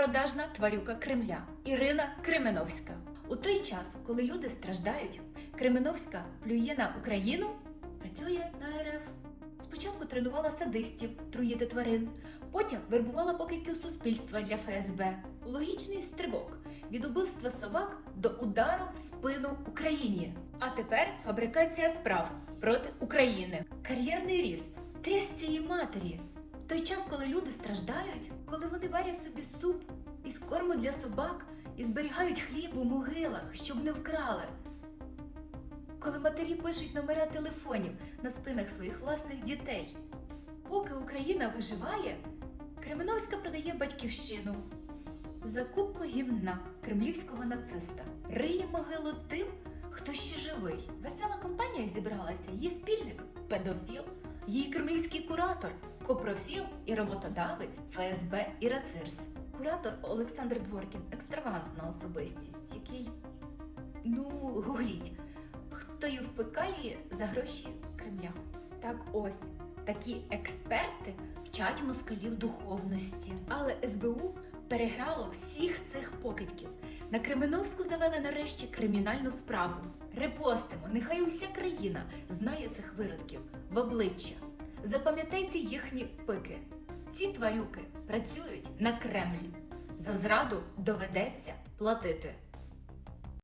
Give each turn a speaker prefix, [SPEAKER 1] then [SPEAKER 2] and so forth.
[SPEAKER 1] продажна тварюка Кремля Ірина Кременовська. У той час, коли люди страждають, Кременовська плює на Україну, працює на РФ. Спочатку тренувала садистів труїти тварин, потім вербувала покидьків суспільства для ФСБ. Логічний стрибок від убивства собак до удару в спину Україні. А тепер фабрикація справ проти України. Кар'єрний ріст. Трясці її матері. Той час, коли люди страждають, коли вони варять собі суп із корму для собак і зберігають хліб у могилах, щоб не вкрали. Коли матері пишуть номера телефонів на спинах своїх власних дітей. Поки Україна виживає, Кременовська продає батьківщину. Закупка гівна кремлівського нациста риє могилу тим, хто ще живий. Весела компанія зібралася. Її спільник педофіл, її кремлівський куратор, копрофіл і роботодавець ФСБ і Рацирс. Куратор Олександр Дворкін екстравагантна особистість, який ну гугліть, хто й в фекалії за гроші Кремля. Так ось такі експерти вчать москалів духовності. Але СБУ переграло всіх цих покидьків. На Кременовську завели нарешті кримінальну справу. Репостимо, нехай уся країна знає цих виродків в обличчя. Запам'ятайте їхні пики. Ці тварюки працюють на Кремль. За зраду доведеться платити.